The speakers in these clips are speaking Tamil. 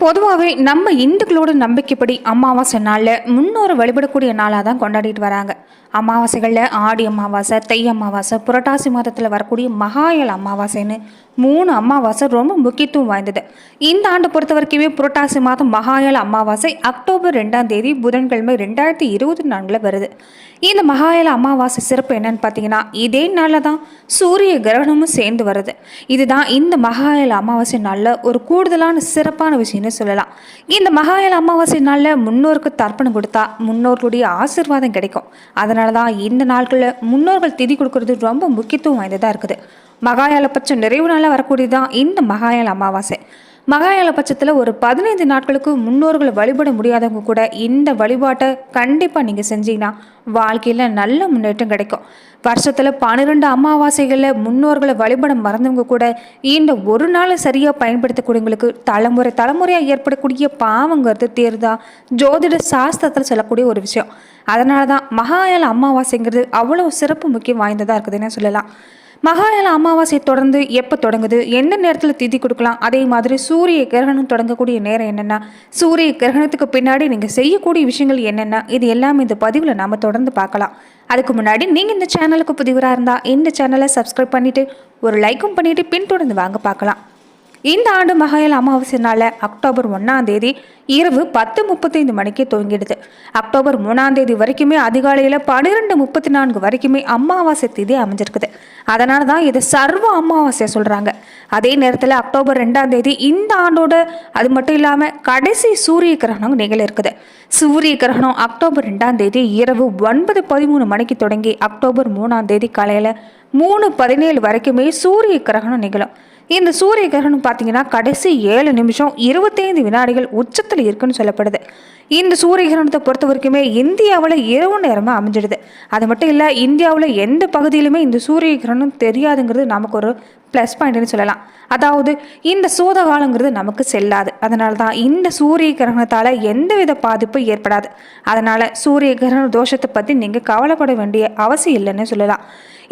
பொதுவாகவே நம்ம இந்துக்களோட நம்பிக்கைப்படி அமாவாசை நாளில் முன்னோரை வழிபடக்கூடிய நாளாக தான் கொண்டாடிட்டு வராங்க. அமாவாசைகளில் ஆடி அமாவாசை தை அமாவாசை புரட்டாசி மாதத்தில் வரக்கூடிய மகாயல் அமாவாசைன்னு மூணு அமாவாசை ரொம்ப முக்கியத்துவம் வாய்ந்தது. இந்த ஆண்டு பொறுத்த வரைக்குமே புரட்டாசி மாதம் மகாயல் அமாவாசை அக்டோபர் ரெண்டாம் தேதி புதன்கிழமை ரெண்டாயிரத்தி இருபத்தி நான்கில் வருது. இந்த மகாயல அமாவாசை சிறப்பு என்னன்னு பார்த்தீங்கன்னா இதே நாளில் தான் சூரிய கிரகணமும் சேர்ந்து வருது. இதுதான் இந்த மகாயல அமாவாசை நாளில் ஒரு கூடுதலான சிறப்பான விஷயம் அப்படின்னு சொல்லலாம். இந்த மகாயல அமாவாசை நாளில் முன்னோருக்கு தர்ப்பணம் கொடுத்தா முன்னோர்களுடைய ஆசீர்வாதம் கிடைக்கும். அதனால தான் இந்த நாட்களில் முன்னோர்கள் திதி கொடுக்கறது ரொம்ப முக்கியத்துவம் வாய்ந்ததாக இருக்குது. மகாயால பட்சம் நிறைவு நாளில் வரக்கூடியதான் இந்த மகாயால அமாவாசை. மகாயால பட்சத்தில் ஒரு பதினைந்து நாட்களுக்கு முன்னோர்களை வழிபட முடியாதவங்க கூட இந்த வழிபாட்டை கண்டிப்பாக நீங்கள் செஞ்சீங்கன்னா வாழ்க்கையில் நல்ல முன்னேற்றம் கிடைக்கும். வருஷத்தில் பன்னிரெண்டு அமாவாசைகளில் முன்னோர்களை வழிபட மறந்தவங்க கூட இந்த ஒரு நாளை சரியாக பயன்படுத்தக்கூடியவங்களுக்கு தலைமுறை தலைமுறையாக ஏற்படக்கூடிய பாவங்கிறது தேர்தான் ஜோதிட சாஸ்திரத்தில் சொல்லக்கூடிய ஒரு விஷயம். அதனால தான் மகாயால அமாவாசைங்கிறது அவ்வளோ சிறப்பு முக்கியம் வாய்ந்ததாக இருக்குதுன்னு சொல்லலாம். மகாயால அமாவாசை தொடர்ந்து எப்போ தொடங்குது? எந்த நேரத்தில் திதி கொடுக்கலாம்? அதே மாதிரி சூரிய கிரகணம் தொடங்கக்கூடிய நேரம் என்னென்னா சூரிய கிரகணத்துக்கு பின்னாடி நீங்கள் செய்யக்கூடிய விஷயங்கள் என்னென்னா இது எல்லாமே இந்த பதிவில் நாம் தொடர்ந்து பார்க்கலாம். அதுக்கு முன்னாடி நீங்கள் இந்த சேனலுக்கு புதிவராக இருந்தால் இந்த சேனலை சப்ஸ்கிரைப் பண்ணிவிட்டு ஒரு லைக்கும் பண்ணிவிட்டு பின்தொடர்ந்து வாங்க பார்க்கலாம். இந்த ஆண்டு மகையல் அமாவாசை நாளில் அக்டோபர் ஒன்றாம் தேதி இரவு பத்து முப்பத்தைந்து மணிக்கு துவங்கிடுது. அக்டோபர் மூணாம் தேதி வரைக்குமே அதிகாலையில் பன்னிரெண்டு முப்பத்தி நான்கு வரைக்குமே அமாவாசை தேதி அமைஞ்சிருக்குது. அதனால தான் இது சர்வ அமாவாசையை சொல்கிறாங்க அதே நேரத்தில் அக்டோபர் ரெண்டாம் தேதி இந்த ஆண்டோட அது மட்டும் இல்லாமல் கடைசி சூரிய கிரகணம் நிகழ இருக்குது சூரிய கிரகணம் அக்டோபர் ரெண்டாம் தேதி இரவு ஒன்பது பதிமூணு மணிக்கு தொடங்கி அக்டோபர் மூணாம் தேதி காலையில் மூணு பதினேழு வரைக்குமே சூரிய கிரகணம் நிகழும். இந்த சூரிய கிரகணம் பார்த்தீங்கன்னா கடைசி ஏழு நிமிஷம் இருபத்தைந்து வினாடிகள் உச்சத்தில் இருக்குன்னு சொல்லப்படுது. இந்த சூரிய கிரகணத்தை பொறுத்த வரைக்குமே இந்தியாவில் இரவு நேரமாக அமைஞ்சிடுது. அது மட்டும் இல்லை இந்தியாவில் எந்த பகுதியிலுமே இந்த சூரிய கிரகணம் தெரியாதுங்கிறது நமக்கு ஒரு ப்ளஸ் பாயிண்ட்னு சொல்லலாம். அதாவது இந்த சூத காலங்கிறது நமக்கு செல்லாது. அதனால தான் இந்த சூரிய கிரகணத்தால் எந்தவித பாதிப்பும் ஏற்படாது. அதனால் சூரிய கிரகண தோஷத்தை பற்றி நீங்கள் கவலைப்பட வேண்டிய அவசியம் இல்லைன்னு சொல்லலாம்.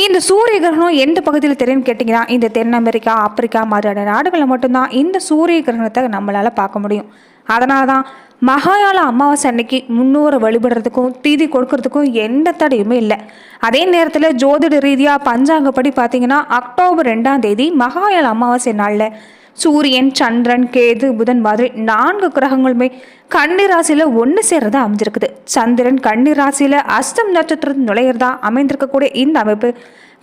இந்த சூரிய கிரகணம் எந்த பகுதியில் தெரியும்னு கேட்டிங்கன்னா இந்த தென் அமெரிக்கா ஆப்பிரிக்கா மாதிரியான நாடுகளில் மட்டும்தான் இந்த சூரிய கிரகணத்தை நம்மளால் பார்க்க முடியும். அதனால தான் மகாயால அமாவாசை அன்னைக்கு முன்னோரை வழிபடுறதுக்கும் தீதி கொடுக்கறதுக்கும் எந்த தடையுமே இல்லை. அதே நேரத்தில் ஜோதிட ரீதியாக பஞ்சாங்கப்படி பார்த்தீங்கன்னா அக்டோபர் ரெண்டாம் தேதி மகாயால அமாவாசை நாளில் சூரியன் சந்திரன் கேது புதன் மாதிரி நான்கு கிரகங்களுமே கன்னி ராசியில் ஒன்று சேர்றதா அமைஞ்சிருக்குது. சந்திரன் கன்னி ராசியில் அஸ்தம் நட்சத்திரம் நுழையிறதா அமைந்திருக்கக்கூடிய இந்த அமைப்பு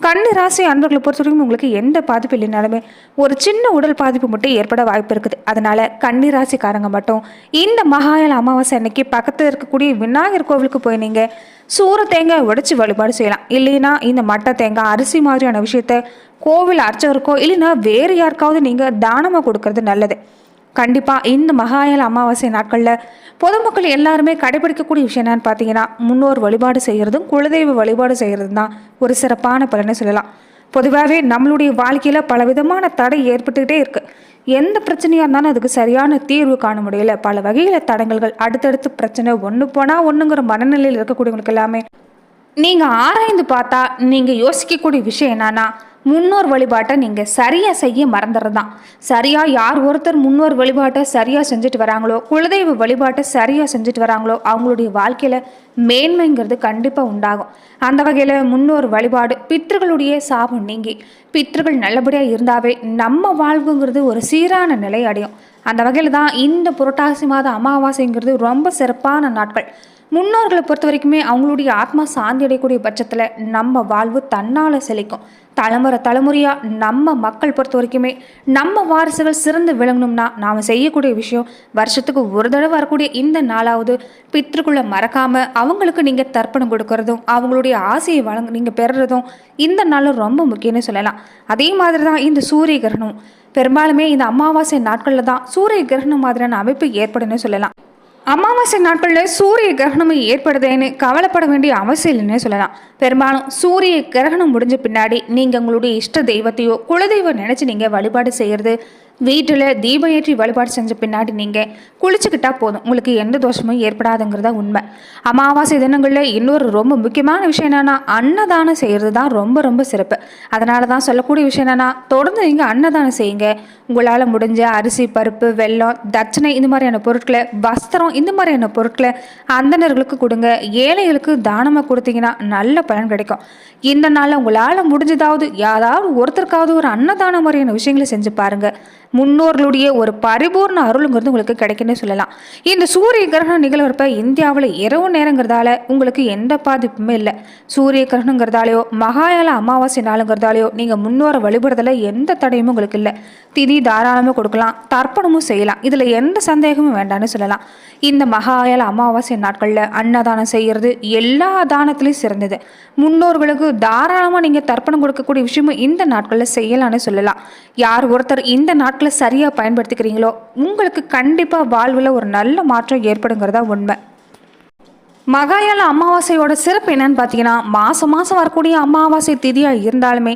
கன்னி ராசி அன்பர்களை பொறுத்த வரைக்கும் உங்களுக்கு எந்த பாதிப்பு இல்லைனாலுமே ஒரு சின்ன உடல் பாதிப்பு மட்டும் ஏற்பட வாய்ப்பு இருக்குது. அதனால கன்னி ராசிக்காரங்க மட்டும் இந்த மகாயல அமாவாசை அன்னைக்கு பக்கத்தில் இருக்கக்கூடிய விநாயகர் கோவிலுக்கு போய் நீங்கள் சூற தேங்காய் உடைச்சி வழிபாடு செய்யலாம். இல்லைன்னா இந்த மட்டை தேங்காய் அரிசி மாதிரியான விஷயத்த கோவில் அர்ச்சகருக்கோ இல்லைன்னா வேறு யாருக்காவது நீங்கள் தானமாக கொடுக்கறது நல்லது. கண்டிப்பாக இந்த மகாயல் அமாவாசை நாட்களில் பொதுமக்கள் எல்லாருமே கடைபிடிக்கக்கூடிய விஷயம் என்னன்னு பார்த்தீங்கன்னா முன்னோர் வழிபாடு செய்கிறதும் குலதெய்வ வழிபாடு செய்கிறது தான் ஒரு சிறப்பான பலனை சொல்லலாம். பொதுவாகவே நம்மளுடைய வாழ்க்கையில் பலவிதமான தடை ஏற்பட்டுக்கிட்டே இருக்குது எந்த பிரச்சனையாக இருந்தாலும் அதுக்கு சரியான தீர்வு காண முடியல. பல வகையில் தடங்கல்கள் அடுத்தடுத்து பிரச்சனை ஒன்று போனால் ஒன்றுங்கிற மனநிலையில் இருக்கக்கூடியவங்களுக்கு எல்லாமே நீங்கள் ஆராய்ந்து பார்த்தா நீங்கள் யோசிக்கக்கூடிய விஷயம் என்னன்னா முன்னோர் வழிபாட்டை நீங்கள் சரியாக செய்ய மறந்துடுறது தான் சரியாக யார் ஒருத்தர் முன்னோர் வழிபாட்டை சரியாக செஞ்சுட்டு வராங்களோ குலதெய்வ வழிபாட்டை சரியாக செஞ்சுட்டு வராங்களோ அவங்களுடைய வாழ்க்கையில் மேன்மைங்கிறது கண்டிப்பாக உண்டாகும். அந்த வகையில் முன்னோர் வழிபாடு பித்தர்களுடைய சாபம் நீங்கி பித்தர்கள் நல்லபடியாக இருந்தாவே நம்ம வாழ்வுங்கிறது ஒரு சீரான நிலை அடையும். அந்த வகையில் தான் இந்த புரட்டாசி மாத அமாவாசைங்கிறது ரொம்ப சிறப்பான நாட்கள். முன்னோர்களை பொறுத்த வரைக்குமே அவங்களுடைய ஆத்மா சாந்தி அடையக்கூடிய பட்சத்தில் நம்ம வாழ்வு தன்னால் செழிக்கும். தலைமுறை தலைமுறையாக நம்ம மக்கள் பொறுத்த வரைக்குமே நம்ம வாரிசுகள் சிறந்து விளங்கணும்னா நாம் செய்யக்கூடிய விஷயம் வருஷத்துக்கு ஒரு தடவை வரக்கூடிய இந்த நாளாவது பித்ருக்குள்ளே மறக்காமல் அவங்களுக்கு நீங்கள் தர்ப்பணம் கொடுக்கறதும் அவங்களுடைய ஆசையை வழங்க நீங்கள் பெறுறதும் இந்த நாளும் ரொம்ப முக்கியம்னு சொல்லலாம். அதே மாதிரி தான் இந்த சூரிய கிரகணம். பெரும்பாலுமே இந்த அமாவாசை நாட்களில் தான் சூரிய கிரகணம் மாதிரியான அமைப்பு ஏற்படும்னு சொல்லலாம். அமாவாசை நாட்களில் சூரிய கிரகணம் ஏற்படுதேன்னு கவலைப்பட வேண்டிய அவசியம் இல்லைன்னு சொல்லலாம். பெரும்பாலும் சூரிய கிரகணம் முடிஞ்ச பின்னாடி நீங்கள் உங்களுடைய இஷ்ட தெய்வத்தையோ குலதெய்வம் நினச்சி நீங்கள் வழிபாடு செய்கிறது வீட்டில் தீபம் ஏற்றி வழிபாடு செஞ்ச பின்னாடி நீங்கள் குளிச்சுக்கிட்டா போதும். உங்களுக்கு எந்த தோஷமும் ஏற்படாதுங்கிறதா உண்மை. அமாவாசை தினங்களில் இன்னொரு ரொம்ப முக்கியமான விஷயம் என்னென்னா அன்னதானம் செய்கிறது தான் ரொம்ப ரொம்ப சிறப்பு. அதனால தான் சொல்லக்கூடிய விஷயம் என்னென்னா தொடர்ந்து நீங்கள் அன்னதானம் செய்யுங்க. உங்களால் முடிஞ்ச அரிசி பருப்பு வெல்லம் தட்சணை இந்த மாதிரியான பொருட்களை வஸ்திரம் இந்த மாதிரியான பொருட்களை அந்தணர்களுக்கு கொடுங்க. ஏழைகளுக்கு தானமாக கொடுத்தீங்கன்னா நல்ல பலன் கிடைக்கும். இந்த நாளில் உங்களால் முடிஞ்சதாவது யாராவது ஒருத்தருக்காவது ஒரு அன்னதானம் மாதிரியான விஷயங்களை செஞ்சு பாருங்கள் முன்னோர்களுடைய ஒரு பரிபூர்ண அருளுங்கிறது உங்களுக்கு கிடைக்குன்னு சொல்லலாம். இந்த சூரிய கிரகணம் நிகழ்வுறப்ப இந்தியாவில் இரவு நேரங்கிறதால உங்களுக்கு எந்த பாதிப்புமே இல்லை. சூரிய கிரகணங்கிறதாலேயோ மகாயால அமாவாசை நாளுங்கிறதாலேயோ நீங்கள் முன்னோரை வழிபடுறதுல எந்த தடையும் உங்களுக்கு இல்லை. திதி தாராளமாக கொடுக்கலாம் தர்ப்பணமும் செய்யலாம். இதில் எந்த சந்தேகமும் வேண்டாம்னு சொல்லலாம். இந்த மகாயால அமாவாசை நாட்களில் அன்னதானம் செய்கிறது எல்லா தானத்துலேயும் சிறந்தது. முன்னோர்களுக்கு தாராளமாக நீங்கள் தர்ப்பணம் கொடுக்கக்கூடிய விஷயமும் இந்த நாட்களில் செய்யலாம்னு சொல்லலாம். யார் ஒருத்தர் இந்த நாட் சரியாக பயன்படுத்திக்கிறீங்களோ உங்களுக்கு கண்டிப்பாக வாழ்வில் ஒரு நல்ல மாற்றம் ஏற்படுங்கிறதா உண்மை. மகாயால அமாவாசையோட சிறப்பு என்னன்னு பார்த்தீங்கன்னா மாதம் மாதம் வரக்கூடிய அமாவாசை திதியாக இருந்தாலுமே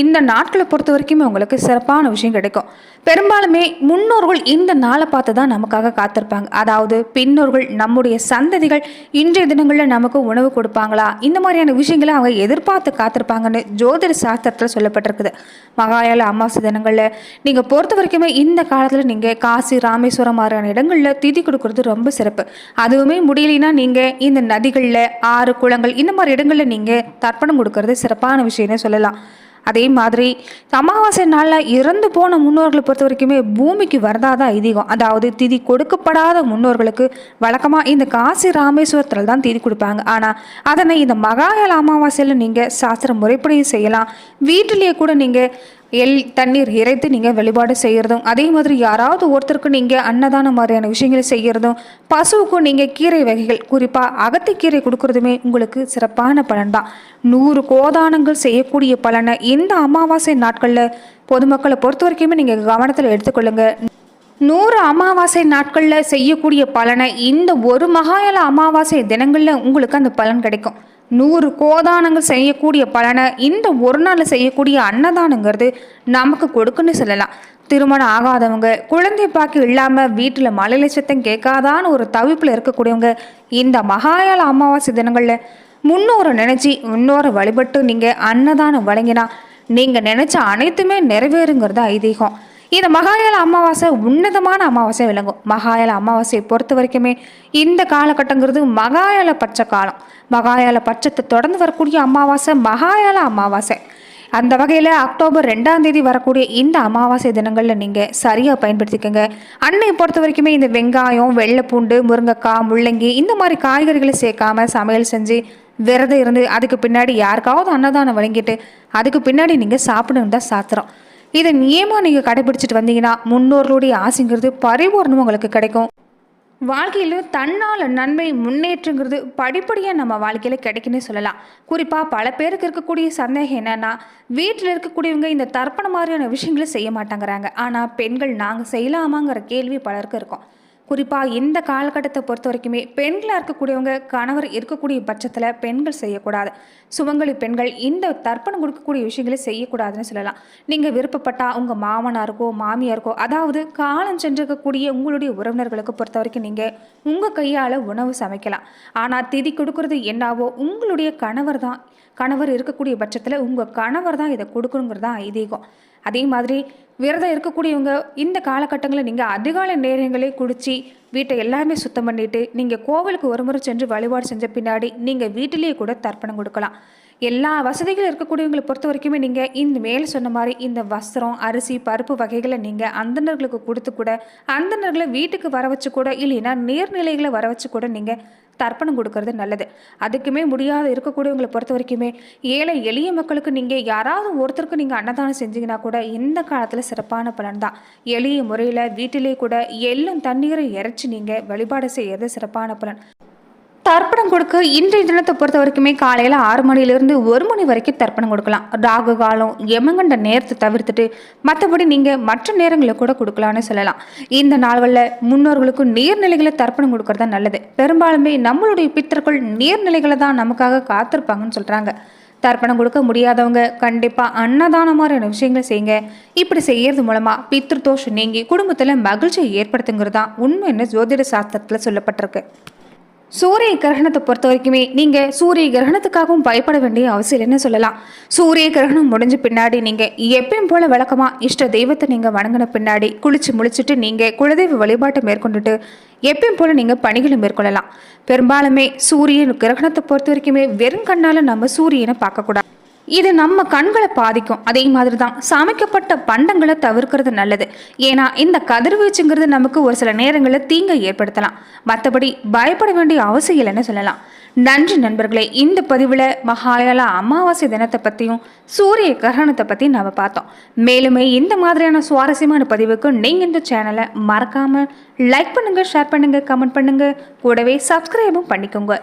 இந்த நாட்களை பொறுத்த வரைக்குமே உங்களுக்கு சிறப்பான விஷயம் கிடைக்கும். பெரும்பாலுமே முன்னோர்கள் இந்த நாளை பார்த்து தான் நமக்காக காத்திருப்பாங்க. அதாவது பின்னோர்கள் நம்முடைய சந்ததிகள் இன்றைய தினங்களில் நமக்கு உணவு கொடுப்பாங்களா? இந்த மாதிரியான விஷயங்களை அவங்க எதிர்பார்த்து காத்திருப்பாங்கன்னு ஜோதிட சாஸ்திரத்தில் சொல்லப்பட்டிருக்குது. மகாயால அமாவாசை தினங்களில் நீங்கள் பொறுத்த வரைக்குமே இந்த காலத்தில் நீங்கள் காசி ராமேஸ்வரம் மாதிரியான இடங்களில் திதி கொடுக்கறது ரொம்ப சிறப்பு. அதுவுமே முடியலைன்னா நீங்கள் இந்த நதிகளில் ஆறு குளங்கள் இந்த மாதிரி இடங்களில் நீங்கள் தர்ப்பணம் கொடுக்கறது சிறப்பான விஷயம்னு சொல்லலாம். அதே மாதிரி அமாவாசை நாளில் இறந்து போன முன்னோர்களை பொறுத்த வரைக்குமே பூமிக்கு வரதாத ஐதீகம். அதாவது திதி கொடுக்கப்படாத முன்னோர்களுக்கு வழக்கமாக இந்த காசி ராமேஸ்வரத்தில் தான் திதி கொடுப்பாங்க. ஆனால் அதனை இந்த மகாயல அமாவாசையில் நீங்கள் சாஸ்திர முறைப்படியும் செய்யலாம். வீட்டிலேயே கூட நீங்கள் எல் தண்ணீர் இறைத்து நீங்கள் வழிபாடு செய்கிறதும் அதே மாதிரி யாராவது ஒருத்தருக்கு நீங்கள் அன்னதானம் மாதிரியான விஷயங்களை செய்கிறதும் பசுவுக்கும் நீங்கள் கீரை வகைகள் குறிப்பாக அகத்திக்கீரை கொடுக்கறதுமே உங்களுக்கு சிறப்பான பலன் தான் நூறு கோதானங்கள் செய்யக்கூடிய பலனை இந்த அமாவாசை நாட்களில் பொதுமக்களை பொறுத்த வரைக்குமே நீங்கள் கவனத்தில் எடுத்துக்கொள்ளுங்க. நூறு அமாவாசை நாட்களில் செய்யக்கூடிய பலனை இந்த ஒரு மகாயால அமாவாசை தினங்களில் உங்களுக்கு அந்த பலன் கிடைக்கும். நூறு கோதானங்கள் செய்யக்கூடிய பலனை இந்த ஒரு நாளில் செய்யக்கூடிய அன்னதானங்கிறது நமக்கு கொடுக்குன்னு சொல்லலாம். திருமணம் ஆகாதவங்க குழந்தை பாக்கி இல்லாமல் வீட்டில் மழலை சத்தம் கேட்காதான்னு ஒரு தவிப்பில் இருக்கக்கூடியவங்க இந்த மகாயால அமாவாசை தினங்களில் முன்னோரை நினச்சி முன்னோரை வழிபட்டு நீங்கள் அன்னதானம் வழங்கினா நீங்கள் நினச்ச அனைத்துமே நிறைவேறுங்கிறது ஐதீகம். இந்த மகாயால அமாவாசை உன்னதமான அமாவாசை விளங்கும். மகாயால அமாவாசையை பொறுத்த வரைக்குமே இந்த காலகட்டங்கிறது மகாயால பட்ச காலம். மகாயால பட்சத்தை தொடர்ந்து வரக்கூடிய அமாவாசை மகாயால அமாவாசை. அந்த வகையில் அக்டோபர் ரெண்டாம் தேதி வரக்கூடிய இந்த அமாவாசை தினங்களில் நீங்கள் சரியாக பயன்படுத்திக்கோங்க. அன்னையை பொறுத்த வரைக்குமே இந்த வெங்காயம் வெள்ளைப்பூண்டு முருங்கைக்காய் முள்ளங்கி இந்த மாதிரி காய்கறிகளை சேர்க்காம சமையல் செஞ்சு விரதம் இருந்து அதுக்கு பின்னாடி யாருக்காவது அன்னதானம் வழங்கிட்டு அதுக்கு பின்னாடி நீங்கள் சாப்பிடணும் தான் சாத்திரம். இதை நியமாக நீங்கள் கடைபிடிச்சிட்டு வந்தீங்கன்னா முன்னோர்களுடைய ஆசைங்கிறது பரிபூர்ணம் உங்களுக்கு கிடைக்கும். வாழ்க்கையில் தன்னால் நன்மை முன்னேற்றங்கிறது படிப்படியாக நம்ம வாழ்க்கையில் கிடைக்குன்னு சொல்லலாம். குறிப்பாக பல பேருக்கு இருக்கக்கூடிய சந்தேகம் என்னென்னா வீட்டில் இருக்கக்கூடியவங்க இந்த தர்ப்பண மாதிரியான விஷயங்களை செய்ய மாட்டேங்கிறாங்க. ஆனால் பெண்கள் நாங்கள் செய்யலாமாங்கிற கேள்வி பலருக்கு இருக்கும். குறிப்பாக இந்த காலகட்டத்தை பொறுத்த வரைக்குமே பெண்களாக இருக்கக்கூடியவங்க கணவர் இருக்கக்கூடிய பட்சத்தில் பெண்கள் செய்யக்கூடாது. சுமங்கலி பெண்கள் இந்த தர்ப்பணம் கொடுக்கக்கூடிய விஷயங்களை செய்யக்கூடாதுன்னு சொல்லலாம். நீங்கள் விருப்பப்பட்டால் உங்கள் மாமனாருக்கோ மாமியாருக்கோ அதாவது காலம் சென்றிருக்கக்கூடிய உங்களுடைய உறவினர்களுக்கு பொறுத்த வரைக்கும் நீங்கள் உங்கள் கையால் உணவு சமைக்கலாம். ஆனால் திதி கொடுக்கறது என்னவோ உங்களுடைய கணவர் தான் கணவர் இருக்கக்கூடிய பட்சத்தில் உங்கள் கணவர் தான் இதை கொடுக்கணுங்கிறது தான் ஐதீகம். அதே மாதிரி விரதம் இருக்கக்கூடியவங்க இந்த காலகட்டங்களில் நீங்கள் அதிகாலை நேரங்களே குடித்து வீட்டை எல்லாமே சுத்தம் பண்ணிட்டு நீங்கள் கோவிலுக்கு ஒரு முறை சென்று வழிபாடு செஞ்ச பின்னாடி நீங்கள் வீட்டிலேயே கூட தர்ப்பணம் கொடுக்கலாம். எல்லா வசதிகளும் இருக்கக்கூடியவங்களை பொறுத்த வரைக்குமே நீங்கள் இந்த மேலே சொன்ன மாதிரி இந்த வஸ்திரம் அரிசி பருப்பு வகைகளை நீங்கள் அந்தணர்களுக்கு கொடுத்து கூட அந்தணர்களை வீட்டுக்கு வர வச்சு கூட இல்லைன்னா நீர்நிலைகளை வர வச்சு கூட நீங்கள் தர்ப்பணம் கொடுக்கறது நல்லது. அதுக்குமே முடியாத இருக்கக்கூடியவங்களை பொறுத்த வரைக்குமே ஏழை எளிய மக்களுக்கு நீங்கள் யாராவது ஒருத்தருக்கு நீங்கள் அன்னதானம் செஞ்சீங்கன்னா கூட இந்த காலத்தில் சிறப்பான பலன் தான். எளிய முறையில் வீட்டிலே கூட எள்ளும் தண்ணீரை இறைச்சி நீங்கள் வழிபாடு செய்யறது சிறப்பான பலன். தர்ப்பணம் கொடுக்க இன்றைய தினத்தை பொறுத்த வரைக்குமே காலையில் ஆறு மணிலேருந்து ஒரு மணி வரைக்கும் தர்ப்பணம் கொடுக்கலாம். ராகு காலம் எமங்கண்ட நேரத்தை தவிர்த்துட்டு மற்றபடி நீங்கள் மற்ற நேரங்களில் கூட கொடுக்கலான்னு சொல்லலாம். இந்த நாள்களில் முன்னோர்களுக்கு நீர்நிலைகளை தர்ப்பணம் கொடுக்கறது நல்லது. பெரும்பாலுமே நம்மளுடைய பித்தர்கள் நீர்நிலைகளை தான் நமக்காக காத்திருப்பாங்கன்னு சொல்கிறாங்க தர்ப்பணம் கொடுக்க முடியாதவங்க கண்டிப்பாக அன்னதானம் மாதிரியான விஷயங்களை செய்யுங்க. இப்படி செய்யறது மூலமாக பித்ருதோஷம் நீங்கி குடும்பத்தில் மகிழ்ச்சியை ஏற்படுத்துங்கிறது தான் உண்மைன்னு ஜோதிட சாஸ்திரத்தில் சொல்லப்பட்டிருக்கு. சூரிய கிரகணத்தை பொறுத்த வரைக்குமே நீங்கள் சூரிய கிரகணத்துக்காகவும் பயப்பட வேண்டிய அவசியம் இல்லைன்னு சொல்லலாம். சூரிய கிரகணம் முடிஞ்ச பின்னாடி நீங்கள் எப்பயும் போல வழக்கமாக இஷ்ட தெய்வத்தை நீங்கள் வணங்கின பின்னாடி குளிச்சு முழிச்சிட்டு நீங்கள் குலதெய்வ வழிபாட்டை மேற்கொண்டுட்டு எப்பயும் போல நீங்கள் பணிகளை மேற்கொள்ளலாம். பெரும்பாலுமே சூரியன் கிரகணத்தை பொறுத்த வரைக்குமே வெறும் கண்ணால் நம்ம சூரியனை பார்க்கக்கூடாது. இது நம்ம கண்களை பாதிக்கும். அதே மாதிரி தான் சமைக்கப்பட்ட பண்டங்களை தவிர்க்கிறது நல்லது. ஏன்னா இந்த கதிர்வீச்சுங்கிறது நமக்கு ஒரு சில நேரங்களில் தீங்கை ஏற்படுத்தலாம். மற்றபடி பயப்பட வேண்டிய அவசியம் இல்லைன்னு சொல்லலாம். நன்றி நண்பர்களே இந்த பதிவில் மகாலயால அமாவாசை தினத்தை பற்றியும் சூரிய கிரகணத்தை பற்றியும் நம்ம பார்த்தோம். மேலுமே இந்த மாதிரியான சுவாரஸ்யமான பதிவுக்கு நீங்கள் இந்த சேனலை மறக்காமல் லைக் பண்ணுங்கள் ஷேர் பண்ணுங்கள் கமெண்ட் பண்ணுங்கள் கூடவே சப்ஸ்கிரைபும் பண்ணிக்கோங்க.